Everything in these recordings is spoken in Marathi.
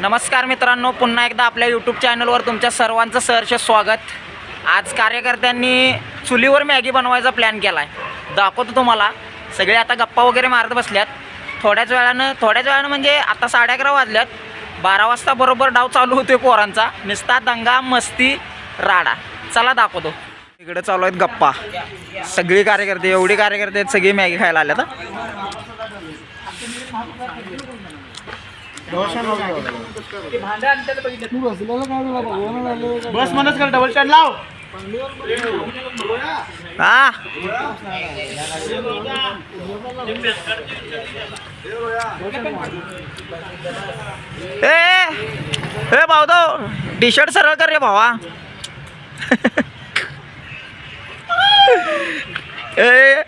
नमस्कार मित्रांनो पुन्हा एकदा आपल्या यूट्यूब चॅनलवर तुमच्या सर्वांचं सहर्ष स्वागत. आज कार्यकर्त्यांनी चुलीवर मॅगी बनवायचा प्लॅन केला आहे दाखवतो तुम्हाला. सगळे आता गप्पा वगैरे मारत बसल्यात. थोड्याच वेळानं थोड्याच वेळानं म्हणजे आता साडे अकरा वाजल्यात. बारा वाजता बरोबर डाव चालू होतोय पोरांचा. निस्ता दंगा मस्ती राडा. चला दाखवतो. इकडे चालू आहेत गप्पा. सगळी कार्यकर्ते एवढी कार्यकर्ते आहेत सगळी मॅगी खायला आल्यात बस म्हणच कर डबल स्टँड लाव. हा. ए ए भाऊ टी शर्ट सरळ कर रे भावा. ए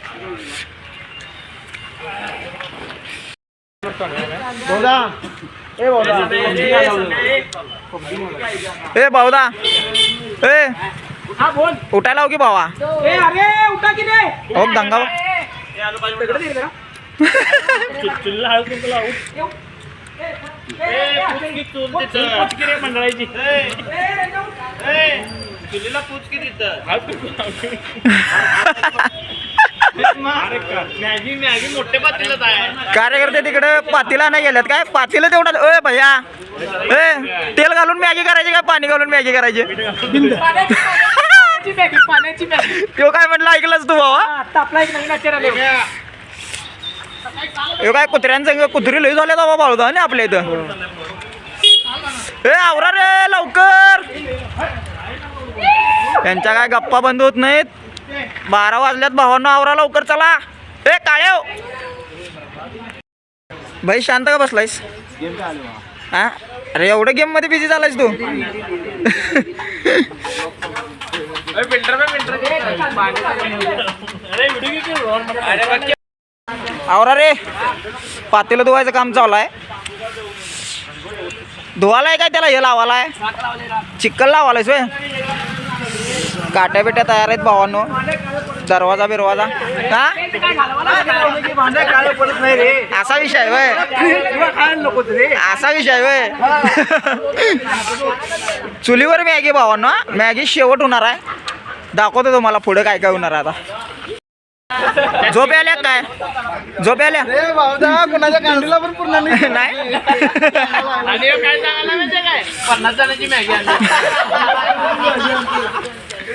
ए भाऊदा. ए. हा बोल. उठायला हो की भावा. ए अरे उठा की रे. हो दंगा हो. मंडळाची. चुलीला पूच की तिथं. मॅगी मॅगी मोठे पातीलाच आहे. कार्यकर्ते तिकडे पातीला नाही गेल्यात काय? पातीला तेवढा ए भैया. ए तेल घालून मॅगी करायची काय पाणी घालून मॅगी करायची? पाण्याची मॅगी पाण्याची मॅगी तो काय म्हटलं ऐकलंच तू बाबा आता आपला एक नवीन आचार आले काय कुत्र्यांचं कुत्री लई झाल्या बाबा बाळूदा आणि आपल्या इथं. ए आवरा रे लवकर. त्यांच्या काय गप्पा बंद होत नाहीत? बारा वाजल्यात भावांना आवरा लवकर चला. ए काळ्याव भाई शांत का बसलायस? हा? अरे एवढं गेममध्ये बिझी झालायस तू. आवरा रे. पातेलं धुवायचं काम चालू आहे. धुवालाय काय त्याला? हे लावालाय. चिक्कल लावालायस वे काट्या बिट्या तयार आहेत भावांनो. दरवाजा बिरवाजा हा पडत नाही रे असा विषय वय. खायला नको रे असा विषय वय. चुलीवर मॅगी भावांनो? मॅगी शेवट होणार आहे. दाखवतो तुम्हाला पुढे काय काय होणार आहे आता. झोप आल्या काय? झोप आल्या कुणाच्या कांडीला पण पूर्ण नाही. नाही. आणि काय सांगायला माहितीये काय? पन्नास जणांची मॅगी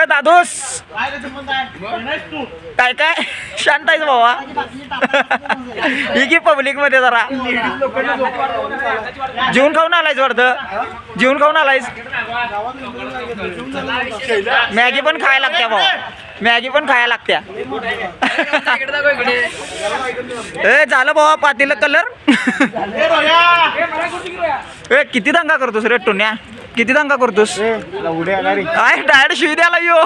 ए दादूस! काय काय? शांत आहेस भावा. ही की पब्लिकमध्ये जरा. जेवून खाऊन आलायस वाटतं? जेवून खाऊन आलायस? मॅगी पण खायला लागत्या भावा. मॅगी पण खायला लागत्या. ए झालं भावा पातीला कलर ए किती दंगा करतोस रे टोन्या किती दंगा करतोस? काय डायरेक्ट शिवी द्यायला यो.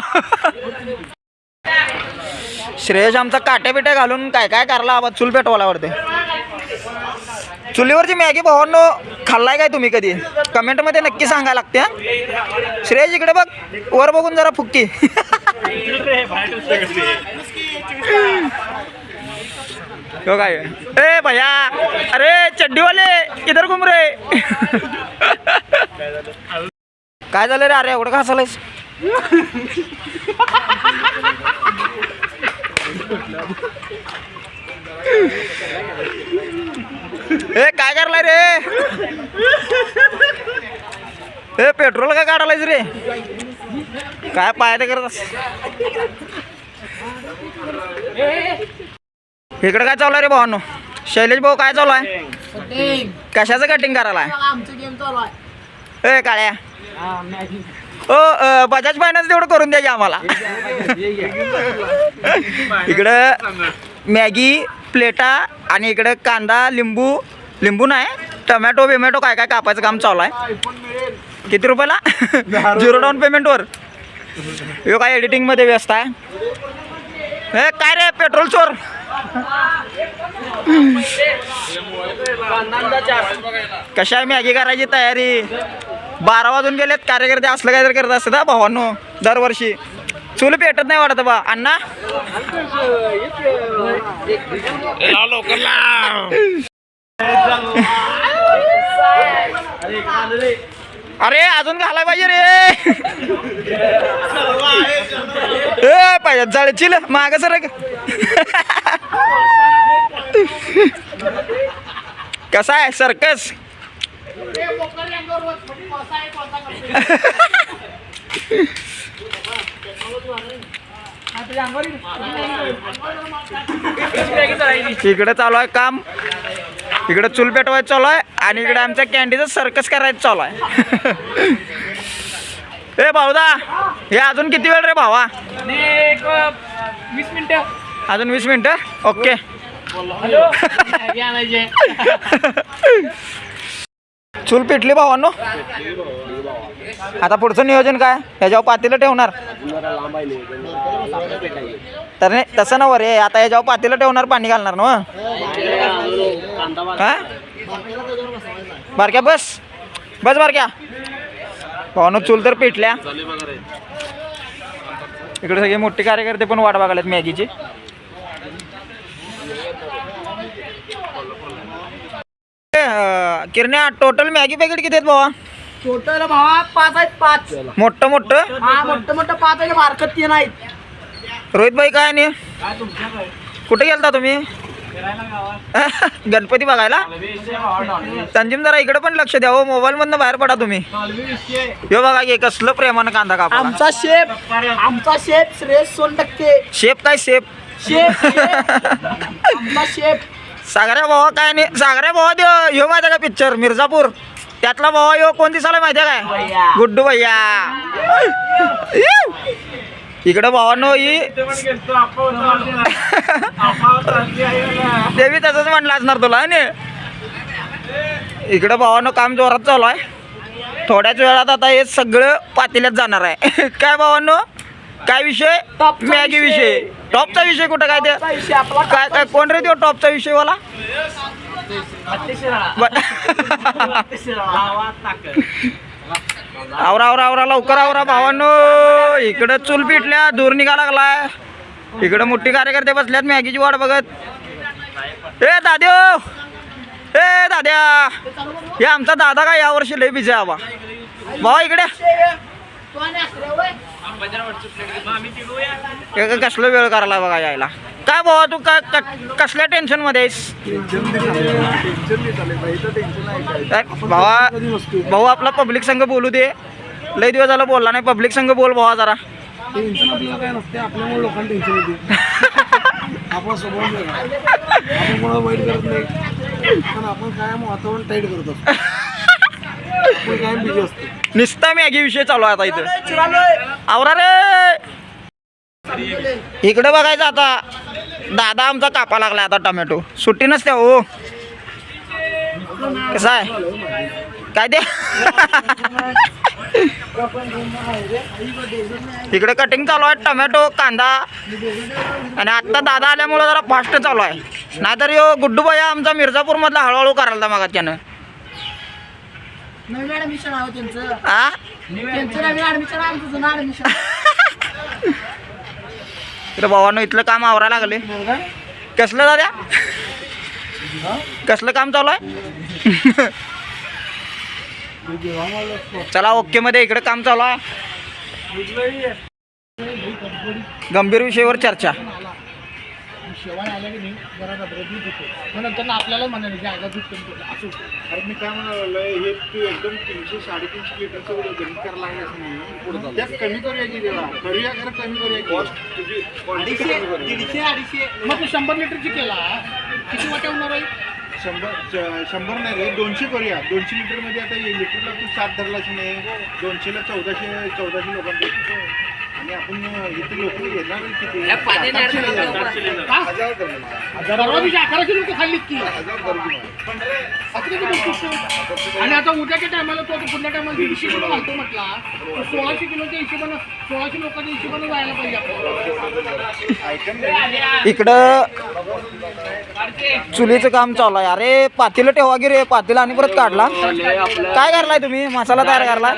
श्रेयश आमचा काट्या बिट्या घालून काय काय करला आवाज? चूल पेटवायला वाटते चुलीवरची मॅगी भावांनो खाल्लाय काय तुम्ही कधी? कमेंटमध्ये नक्की सांगायला लागते हा? श्रेयश इकडे बघ. वर बघून जरा फुक्की. हो काय? ए भैया अरे चड्डीवाले इधर घुम रे. काय झालं रे? अरे एवढं का हसायलायस ए काय करलाय रे? ए पेट्रोल काय काढायलायस रे? काय पाय ते करत इकडे काय चालू आहे रे भावांनो? शैलेश भाऊ काय चालू आहे? कशाचं कटिंग करायला ए काळ्या. ओ बजाज फायनान्स तेवढं करून द्या की आम्हाला. इकडं मॅगी प्लेटा आणि इकडं कांदा लिंबू लिंबू नाही टमॅटो बिमॅटो काय काय कापायचं काम चालू आहे. किती रुपयाला? झिरो डाऊन पेमेंटवर ह्यो काय एडिटिंगमध्ये व्यस्त आहे? हे काय रे पेट्रोल चोर? कशा आहे मॅगी करायची तयारी? बारा वाजून गेलेत कार्यकर्ते असलं काहीतरी करत असतात हा भावांनो दरवर्षी. चूल पेटत नाही वाटत बा. अण्णा? लाव. अरे अजून घालाय पाहिजे रे. ए पाहिजे चिल माग सर कसा आहे सर्कस? इकडे चालू आहे काम. इकडे चूल पेटवायचं चालू आहे. आणि इकडे आमच्या कॅन्टीचं सर्कस करायचं चालू आहे. ए भाऊदा हे अजून किती वेळ रे भावा? वीस मिनिटं. अजून वीस मिनिटं? ओके. चूल पेटली भावांनो? आता पुढचं नियोजन काय? ह्याच्यावर पातेलं ठेवणार. तर नाही तसं नव रे. आता ह्याच्यावर पातेलं ठेवणार पाणी घालणार ना हा? बारक्या बस. बस बारक्या. भावानो चूल तर पेटल्या. इकडे सगळे मोठे कार्यकर्ते पण वाट बघायला मॅगीची. किरण्या टोटल मॅगी पॅकेट किती आहेत भावा? टोटल भावा पाच आहेत पाच. मोठं मोठं? हा मोठं मोठं पाच आहे मार्कत तीन आहेत. रोहित भाई काय नाही कुठे गेलता तुम्ही? गणपती बघायला? संजीम जरा इकडे पण लक्ष द्या हो मोबाईल मधनं बाहेर पडा तुम्ही. हे बघा की कसलं प्रेमानं कांदा कापा आमचा शेफ आमचा शेफ श्रेयस सोनटक्के. शेप काय शेप शेफ शेफ. आमचा शेफ सागऱ्या भावा काय नाही. सागऱ्या भावा देव ह्यो माहिती का पिक्चर मिर्झापूर. त्यातला भावा ह्यो कोण दिसाला माहिती आहे काय. गुड्डू भैया. इकडं भावानो ही देवी तसंच म्हणलं असणार तुला ने? इकडं भावानं काम जोरात चालू आहे. थोड्याच वेळात आता हे सगळं पातेल्यात जाणार आहे. काय भावानो? काय विषय? मॅगी विषय. टॉपचा विषय कुठं काय ते? काय काय कोण रे तो टॉपचा विषय वाला आवरा आवरा आवरा लवकर आवरा भावांनो. इकडं चूल पिटल्या दूर निघा लागलाय. इकडं मोठी कार्यकर्ते बसल्यात मॅगीची वाट बघत. ए दाद्यो! ए दाद्या! हे आमचा दादा काय यावर्षी लय बिझी आबा भावा इकडे. कसलं वेळ करायला बघा यायला? काय भावा तू काय क- कसल्या टेन्शनमध्ये आहेस? काय? भावा भाऊ आपला पब्लिक संघ बोलू दे. लय दिवस झालं बोलला नाही. पब्लिक संघ बोल भावा जरा. टेन्शन आपल्याला काय नसते आपल्यामुळे लोकांना टेन्शन येते. आपण स्वभाव वेगळा. आपण कोणाला वाईट करत नाही. पण आपण कायम वातावरण टाईट करत असतो. आपण कायम बिझी असतो. निस्ता मॅगी विषय चालू आहे आता इथं. आवरा रे! इकडे बघायचं आता. दादा आमचा कापा लागला आता टोमॅटो. सुट्टी नसते हो. कसा आहे? काय ते? इकडे कटिंग चालू आहे टोमॅटो कांदा. आणि आत्ता दादा आल्यामुळे जरा फास्ट चालू आहे. नाहीतर यो गुड्डू भैया आमचा मिर्झापूर मधला हळूहळू करायला मग त्यानं. नवीन ऍडमिशन आहे हो आ? त्यांचं भावानं इथलं काम आवरा लागले. कसलं दादा? कसलं काम चालू आहे? चला ओके मध्ये इकडे काम चालू आहे. गंभीर विषयावर चर्चा. शेवाय आल्या की नाही जरा रबरबीत होतो. मग नंतर आपल्याला म्हणाले की आगा दूध कमी केलं. असं अरे मी काय म्हणालो हे तू एकदम तीनशे साडेतीनशे लिटरचं गणित करायला लागलं असं नाही. त्यात कमी करूया की देवा करूया खरं कमी करूया कॉस्ट तुझी अडीचशे दीडशे अडीचशे. मग तू शंभर लिटरची केला. किती वाट्या होणार आहे? शंभर शंभर नाही रे दोनशे करूया. दोनशे लिटरमध्ये आता लिटरला तू सात धरलाच नाही. दोनशेला चौदाशे चौदाशे लोकांपैकी आणि आपण इथे किती या पाणी नाही हा? हजार परवा दिवशी अकराशे लोक खाल्लीत की हजार लोकं. आणि आता उद्याच्या टायमाला तो आता पुढल्या टायमाला दीडशे किलो घालतो म्हटला तर सोळाशे किलोच्या हिशोबानं सोळाशे लोकांच्या हिशोबानं जायला पाहिजे आपण इकडं चुलीचं काम चालू आहे. अरे पातेलं ठेवा की रे? पातेलं आणि परत काढला. काय करलाय तुम्ही? मसाला तयार करला?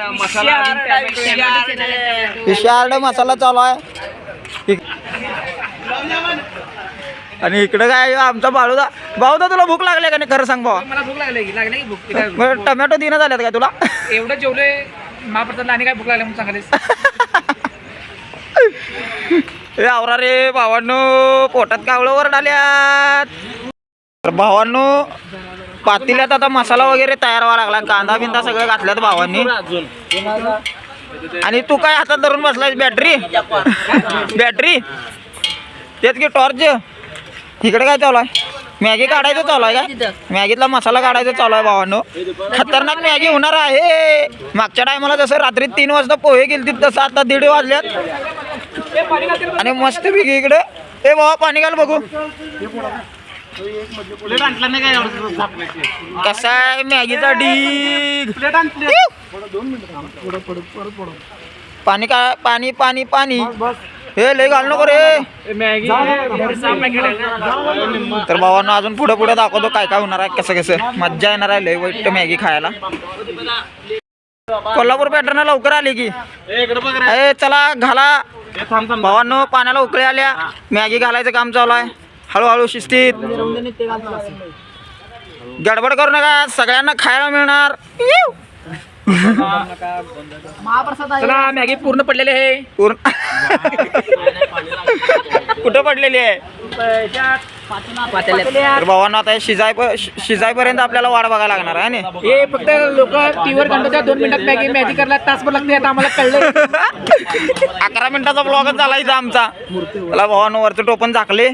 विशाल मसाला चालू आहे. आणि इकडं काय आमचा बाळूदा भाऊदा तुला भूक लागली का नाही? खरं सांग भावा मला भूक लागली. लागली भूक. मग टमॅटो दिनं झाल्यात काय तुला? एवढं जेवले महाप्रसादला आणि काय भूक लागली म्हणून ए आवरा रे भावांनो पोटात कावळं वरडाल्यात तर भावांनो पातेल्यात आता मसाला वगैरे तयार व्हावा लागला. कांदा बिंदा सगळं घातल्यात भावांनी. आणि तू काय हातात धरून बसलाय बॅटरी? बॅटरी? तेच की टॉर्च? इकडे काय चालू आहे? मॅगी काढायचं चालू आहे का मॅगीतला मसाला काढायचा चालू आहे भावांनो. खतरनाक मॅगी होणार आहे. मागच्या टायमाला जसं रात्री तीन वाजता पोहे गेली तसं आता दीड वाजल्यात. आणि मस्त पैकी इकडे. ए बाबा पाणी घाल बघू. कसा आहे मॅगीचा ढीग? पाणी का पाणी पाणी पाणी. हे लय घाल नको रे. तर भावांना अजून पुढे पुढे दाखवतो काय काय होणार आहे कसं कसं. मज्जा येणार आहे लय वाईट मॅगी खायला. कोल्हापूर पॅटर्न लवकर आली की. चला घाला. भावांनो पाण्याला उकळी आल्या. मॅगी घालायचं काम चालू आहे. हळूहळू शिस्तीत. गडबड करू नका सगळ्यांना खायला मिळणार. इव. महाप्रसाद आहे चला मॅगी पूर्ण पडलेले आहे. पूर्ण. कुठं पडलेली आहे? भावांनो आता शिजाय शिजायपर्यंत आपल्याला वाट बघायला लागणार आहे ना हे फक्त लोक टीव्हीवर घंटा दोन मिनिटात मॅगी मॅगी करायला तासभर लागते आता आम्हाला कळलं अकरा मिनिटाचा ब्लॉगच झाला इथं आमचा. त्याला भावानं वरचं टोपण झाकले.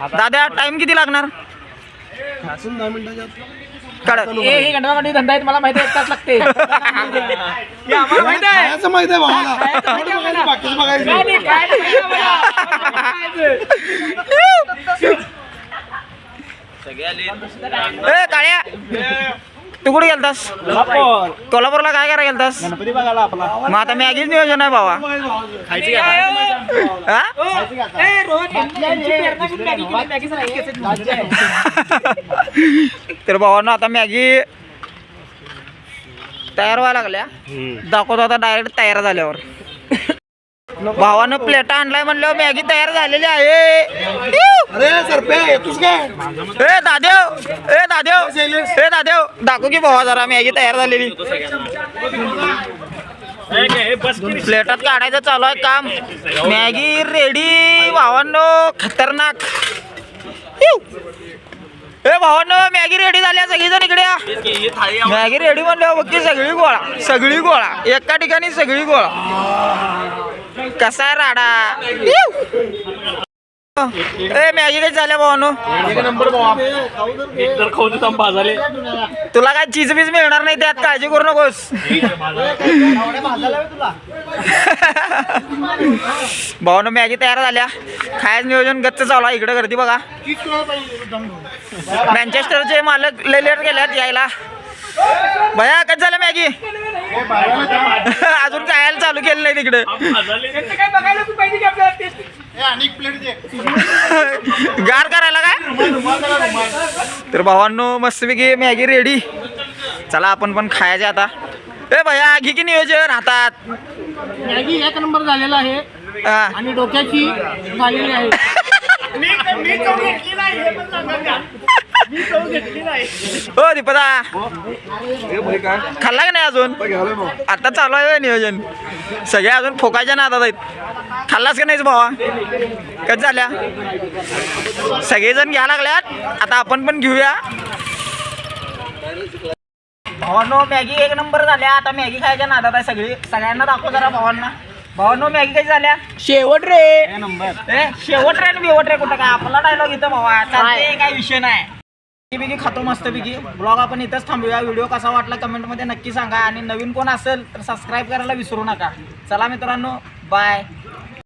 दादा टाइम किती लागणार? काढ हे हे घंटा घंटी धंदा मला माहिती आहे एक तास लागते. हे आम्हाला माहिती आहे. खायचं माहिती आहे भावाला. खायचं माहिती आहे आम्हाला. बाकीचं बघायचं. काय नाही, काय नाही, काय नाही आम्हाला. ए काळ्या. तू कुठे गेलतास? कोल्हापूरला काय करायला गेलतास? गणपती बघायला आपला. मग आता मॅगीच नियोजन आहे बाबा हा. तर भावांनो आता मॅगी तयार व्हायला लागल्या. दाखवतो आता डायरेक्ट तयार झाल्यावर. भावानं प्लेटा आणलाय म्हणल्यावर मॅगी तयार झालेली आहे! अरे सरपे येतोस काय? ए दादेव ए दादेव ए दादेव दाखव की भावा जरा मॅगी तयार झालेली. प्लेटात काढायचं चालू आहे काम. मॅगी रेडी भावांनो खतरनाक! ए भावांनो मॅगी रेडी झाल्या सगळीजण इकडे मॅगी रेडी म्हणल्यावर बघ की सगळी गोळा सगळी गोळा. एका ठिकाणी सगळी गोळा. कसा राडा? ए मॅगी काही झाल्या भावानो? तुला काय चीज बीज मिळणार नाही त्यात काळजी करू नकोस. भावानो मॅगी तयार झाल्या. खायच नियोजन गच्च चालू आहे इकडे गर्दी बघा. मॅन्चेस्टरचे मालक लय लेट गेल्यात यायला. भया कच झालं मॅगी? अजून खायला चालू केलं नाही तिकडे. काय गार करायला काय? तर भावांनो मस्तपैकी मॅगी रेडी चला आपण पण खायचे आता. ए भया घे की नियोजन हातात मॅगी एक नंबर झालेला आहे. आणि डोक्याची झालेली आहे. हो दीपदा. खाल्ला का नाही अजून? आता चालू आहे नियोजन. सगळे अजून फोकायच्या नादात आहेत. खाल्लास का नाहीस भावा? कच झाल्या? सगळेजण घ्या लागल्यात. आता आपण पण घेऊया. भावांनो मॅगी एक नंबर झाल्या. आता मॅगी खायच्या नादात आहे सगळी. सगळ्यांना दाखव जरा भावांना. भावांनो मॅगी कशी झाल्या? शेवट रे. ए शेवट रे आणि बिवट रे कुठं काय? आपला डायलॉग इथं भावा. काय विषय नाही. पैकी खातो मस्तपैकी. ब्लॉग आपण इथंच थांबूया. व्हिडिओ कसा वाटला कमेंटमध्ये नक्की सांगा. आणि नवीन कोण असेल तर सबस्क्राईब करायला विसरू नका. चला मित्रांनो बाय